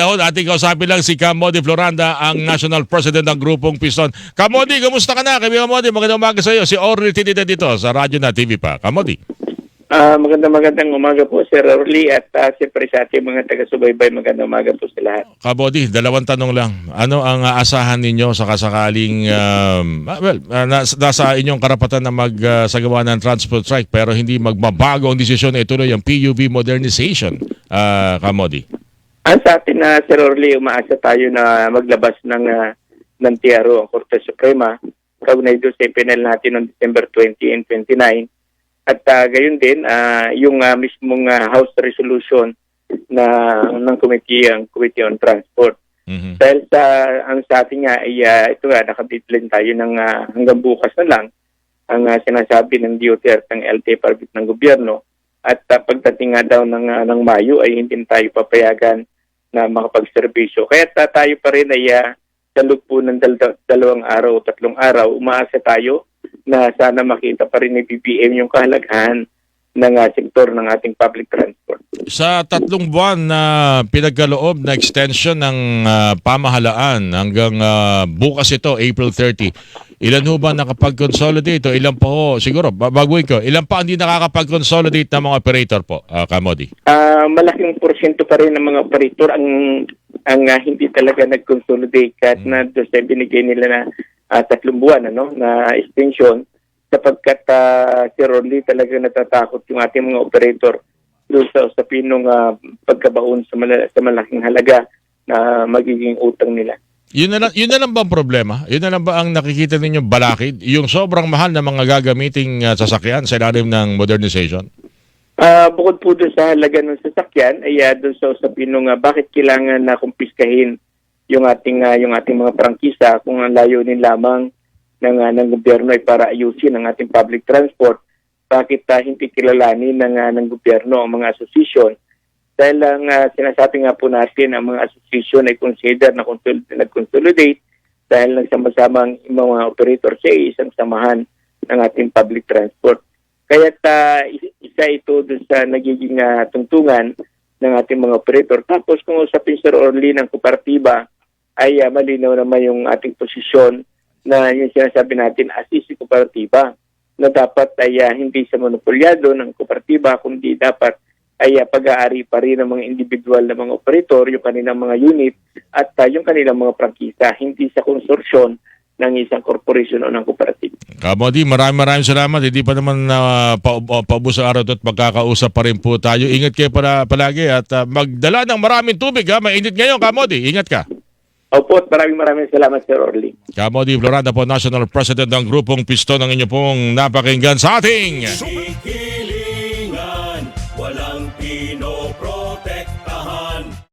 Ako, ating kausapin lang si Camodi Floranda, ang National President ng Grupong Piston. Camodi, kamusta ka na? Kami Camodi, magandang umaga sa iyo. Si Orly Tinita dito sa radyo na TV pa. Camodi. Ah, magandang magandang umaga po Sir Orly at uh, siyempre sa ating mga taga-subaybay magandang umaga po sa lahat. Camodi, dalawang tanong lang. Ano ang aasahan ninyo sa kasakaling, um, ah, well, ah, nas- nasa inyong karapatan na magsagawa ng transport strike pero hindi magbabago ang desisyon na ituloy ang PUV modernization, ah, Camodi? Ang sa atin na Sir Orly, umaasa tayo na maglabas ng ah, ng TRO ang Korte Suprema kaugnay doon sa ipinal natin noong December 20 and 29. At uh, gayon din, ah, yung ah, mismong ah, House Resolution na ng Committee, ang Committee on Transport. Mhm. Dahil sa ang sa atin nga ay ah, ito nga nakadeadline tayo ng ah, hanggang bukas na lang ang ah, sinasabi ng DOT at ng permit ng gobyerno at ah, pagdating nga daw ng ah, ng Mayo ay hindi tayo papayagan na makapagserbisyo. Kaya ta- tayo pa rin ay ah, sa po ng dal- dalawang araw tatlong araw umaasa tayo na sana makita pa rin ni BBM yung kahalagahan ng ah, sektor ng ating public transport. Sa tatlong buwan na pinagkaloob na extension ng ah, pamahalaan hanggang ah, bukas ito, April 30, ilan ho ba nakapag-consolidate o ilan pa ho, siguro, ba- baguhin ko, ilan pa hindi nakakapag-consolidate ng mga operator po, ah, Kamodi? Ah, malaking porsyento pa rin ng mga operator ang ang ah, hindi talaga nag-consolidate kahit na doon sa binigay nila na ah, tatlong buwan ano na extension sapagkat uh, si Ronly talaga natatakot yung ating mga operator doon sa usapin ng ah, pagkabaon sa, mala- sa malaking halaga na magiging utang nila. Yun na lang, yun na lang ba ang problema? Yun na lang ba ang nakikita ninyo balakid? Yung sobrang mahal na mga gagamiting ah, sasakyan sa ilalim ng modernization? Ah, bukod po doon sa halaga ng sasakyan, ay uh, doon sa usapin ng ah, bakit kailangan na kumpiskahin yung ating ah, yung ating mga prangkisa kung ang layunin lamang ng ah, ng gobyerno ay para ayusin ang ating public transport. Bakit ah, hindi kilalanin ng ah, ng gobyerno ang mga association? Dahil ang ah, sinasabi nga po natin ang mga association ay consider na nag-consolidate dahil nagsama-samang yung mga operator sa isang samahan ng ating public transport. Kaya ta isa ito doon sa nagiging ah, tungtungan ng ating mga operator. Tapos kung usapin Sir Orly ng kooperatiba, ay ah, malinaw naman yung ating posisyon na yung sinasabi natin assist kooperatiba na dapat ay ah, hindi sa monopolyado ng kooperatiba kundi dapat ay ah, pag-aari pa rin ng mga individual na mga operator, yung kanilang mga unit at ah, yung kanilang mga prangkisa, hindi sa konsorsyon ng isang corporation o ng cooperative. Kamodi, maraming maraming salamat. Hindi pa naman na pa, pa, paubos ang araw at magkakausap pa rin po tayo. Ingat kayo para, palagi at ah, magdala ng maraming tubig ha. Mainit ngayon, Kamodi. Ingat ka. Opo, at maraming maraming salamat Sir Orly. Kamodi Floranda po, National President ng Grupong Piston ang inyo pong napakinggan sa ating... Kikilingan,